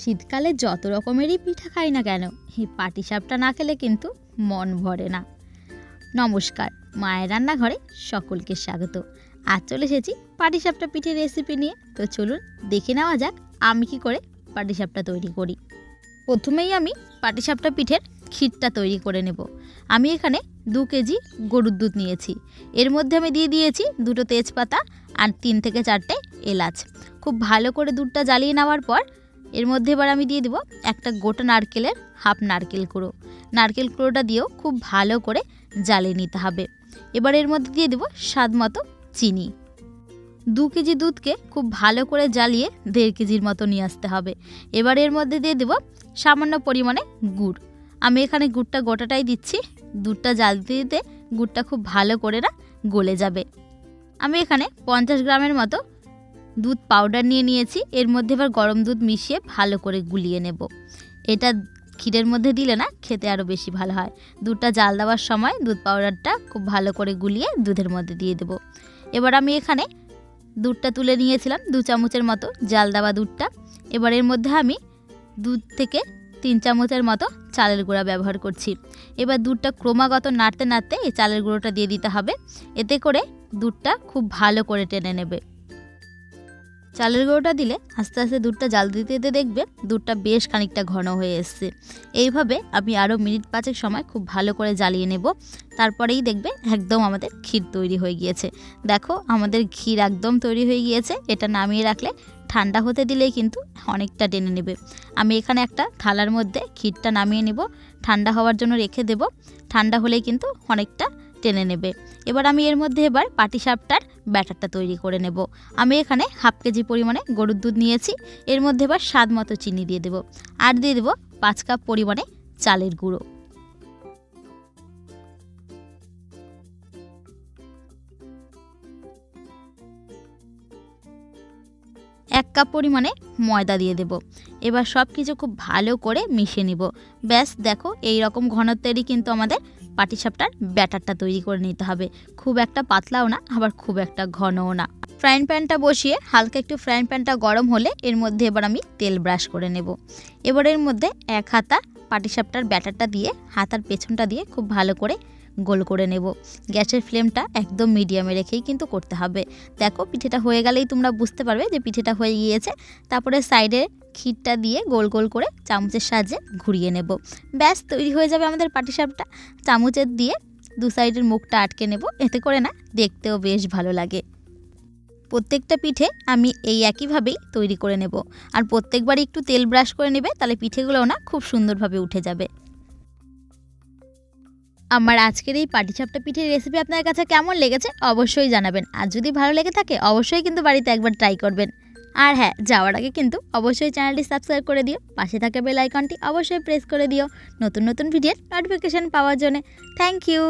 শীতকালে যত রকমেরই পিঠা খাই না কেন, এই পাটিসাপটা না খেলে কিন্তু মন ভরে না। নমস্কার, মায়ের রান্নাঘরে সকলকে স্বাগত। আজ চলে এসেছি পাটিসাপটা পিঠের রেসিপি নিয়ে। তো চলুন দেখে নেওয়া যাক আমি কি করে পাটিসাপটা তৈরি করি। প্রথমেই আমি পাটিসাপটা পিঠের ক্ষীরটা তৈরি করে নেব। আমি এখানে দু কেজি গরুর দুধ নিয়েছি। এর মধ্যে আমি দিয়ে দিয়েছি দুটো তেজপাতা আর তিন থেকে চারটে এলাচ। খুব ভালো করে দুধটা জ্বালিয়ে নেওয়ার পর এর মধ্যে এবার আমি দিয়ে দেবো একটা গোটা নারকেলের হাফ নারকেল কুড়ো। নারকেল কুড়োটা দিয়েও খুব ভালো করে জ্বালিয়ে নিতে হবে। এবার এর মধ্যে দিয়ে দেবো স্বাদ মতো চিনি। দু কেজি দুধকে খুব ভালো করে জ্বালিয়ে দেড় কেজির মতো নিয়ে আসতে হবে। এবার এর মধ্যে দিয়ে দেবো সামান্য পরিমাণে গুড়। আমি এখানে গুড়টা গোটাটাই দিচ্ছি। দুধটা জাল দিতে দিতে গুড়টা খুব ভালো করে না গলে যাবে। আমি এখানে পঞ্চাশ গ্রামের মতো দুধ পাউডার নিয়ে নিয়েছি। এর মধ্যে এবার গরম দুধ মিশিয়ে ভালো করে গুলিয়ে নেব। এটা ক্ষীরের মধ্যে দিলে না খেতে আরও বেশি ভালো হয়। দুধটা জাল দেওয়ার সময় দুধ পাউডারটা খুব ভালো করে গুলিয়ে দুধের মধ্যে দিয়ে দেব। এবার আমি এখানে দুধটা তুলে নিয়েছিলাম দু চামচের মতো জাল দেওয়া দুধটা। এবার এর মধ্যে আমি দুধ থেকে তিন চামচের মতো চালের গুঁড়া ব্যবহার করছি। এবার দুধটা ক্রমাগত নাড়তে নাড়তে এই চালের গুঁড়োটা দিয়ে দিতে হবে। এতে করে দুধটা খুব ভালো করে টেনে নেবে। চালের গুঁড়োটা দিলে আস্তে আস্তে দুধটা জাল দিতে দিতে দেখবে দুধটা বেশ খানিকটা ঘন হয়ে এসছে। এইভাবে আমি আরও মিনিট পাঁচেক সময় খুব ভালো করে জ্বালিয়ে নেব। তারপরেই দেখবে একদম আমাদের ক্ষীর তৈরি হয়ে গিয়েছে। দেখো আমাদের ক্ষীর একদম তৈরি হয়ে গিয়েছে। এটা নামিয়ে রাখলে ঠান্ডা হতে দিলেই কিন্তু অনেকটা টেনে নেবে। আমি এখানে একটা থালার মধ্যে ক্ষীরটা নামিয়ে নেব। ঠান্ডা হওয়ার জন্য রেখে দেব। ঠান্ডা হলেই কিন্তু অনেকটা টেনে নেবে। এবার আমি এর মধ্যে এবার পাটিসাপটার ব্যাটারটা তৈরি করে নেব। আমি এখানে হাফ কেজি পরিমাণে গরুর দুধ নিয়েছি। এর মধ্যে এবার স্বাদ মতো চিনি দিয়ে দেবো। আর দিয়ে দেবো পাঁচ কাপ পরিমাণে চালের গুঁড়ো। এক কাপ পরিমাণে ময়দা দিয়ে দেব। এবার সব কিছু খুব ভালো করে মিশিয়ে নিব। ব্যাস, দেখো এই রকম ঘনত্বেরই কিন্তু আমাদের পাটিসাপটার ব্যাটারটা তৈরি করে নিতে হবে। খুব একটা পাতলাও না, আবার খুব একটা ঘনও না। ফ্রাইং প্যানটা বসিয়ে হালকা একটু ফ্রাইং প্যানটা গরম হলে এর মধ্যে এবার আমি তেল ব্রাশ করে নেব। এবার এর মধ্যে এক হাতা পাটিসাপটার ব্যাটারটা দিয়ে হাতার পেছনটা দিয়ে খুব ভালো করে গোল করে নেব। গ্যাসের ফ্লেমটা একদম মিডিয়ামে রেখেই কিন্তু করতে হবে। দেখো, পিঠেটা হয়ে গেলেই তোমরা বুঝতে পারবে যে পিঠেটা হয়ে গিয়েছে। তারপরে সাইডে ক্ষীরটা দিয়ে গোল গোল করে চামচের সাহায্যে ঘুরিয়ে নেব। ব্যাস, তৈরি হয়ে যাবে আমাদের পাটিসাপটা। চামচের দিয়ে দু সাইডের মুখটা আটকে নেব। এতে করে না দেখতেও বেশ ভালো লাগে। প্রত্যেকটা পিঠে আমি এই একইভাবেই তৈরি করে নেব। আর প্রত্যেকবারই একটু তেল ব্রাশ করে নেবে, তাহলে পিঠেগুলোও না খুব সুন্দরভাবে উঠে যাবে। আমার আজকের এই পাটিসাপটা পিঠের রেসিপি আপনার কাছে কেমন লেগেছে অবশ্যই জানাবেন। আর যদি ভালো লেগে থাকে, অবশ্যই কিন্তু বাড়িতে একবার ট্রাই করবেন। আর হ্যাঁ যাওয়ার আগে কিন্তু অবশ্যই চ্যানেলটি সাবস্ক্রাইব করে দিও। পাশে থাকা বেল আইকনটি অবশ্যই প্রেস করে দিও। নতুন নতুন ভিডিওর নোটিফিকেশান পাওয়ার জন্য। Thank you